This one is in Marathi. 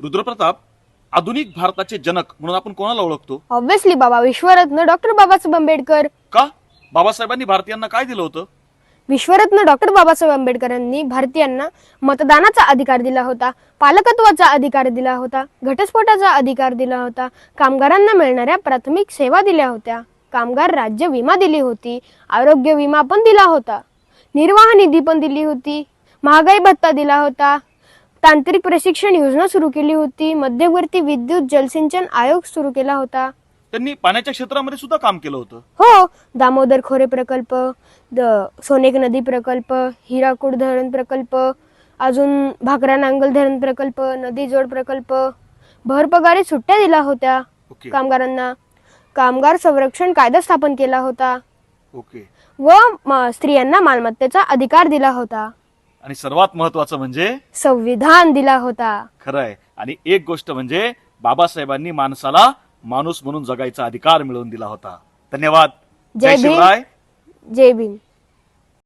रुद्रप्रताप आधुनिक भारताचे जनक म्हणून आपण कोणाला ओळखतो? ऑब्व्हियसली बाबा विश्वरत्न डॉक्टर बाबासाहेब आंबेडकर. का? बाबासाहेबांनी भारतीयांना काय दिलं होतं? विश्वरत्न डॉक्टर बाबासाहेब आंबेडकरांनी भारतीयांना मतदानाचा अधिकार दिला होता पालकत्वाचा अधिकार दिला होता घटस्फोटाचा अधिकार दिला होता कामगारांना मिळणाऱ्या प्राथमिक सेवा दिल्या होत्या कामगार राज्य विमा दिली होती आरोग्य विमा पण दिला होता निर्वाह निधी पण दिली होती महागाई भत्ता दिला होता तांत्रिक प्रशिक्षण योजना सुरू केली होती. मध्यवर्ती विद्युत जलसिंचन आयोग सुरू केला होता. त्यांनी पाण्याच्या क्षेत्रामध्ये सुद्धा काम केलं होतं. हो दामोदर खोरे प्रकल्प द सोनेक नदी प्रकल्प हिराकूड धरण प्रकल्प अजून भाकरा नांगल धरण प्रकल्प नदी जोड प्रकल्प भरपगारी सुट्ट्या दिल्या होत्या ओके. कामगारांना. कामगार संरक्षण कायदा स्थापन केला होता. ओके. व म- स्त्रियांना मालमत्तेचा अधिकार दिला होता. आणि सर्वात महत्वाचं म्हणजे संविधान दिला होता. खरं आहे आणि एक गोष्ट म्हणजे बाबासाहेबांनी माणसाला माणूस म्हणून जगायचा अधिकार मिळवून दिला होता. धन्यवाद. जय जय भीम. शिवराय. जय भीम.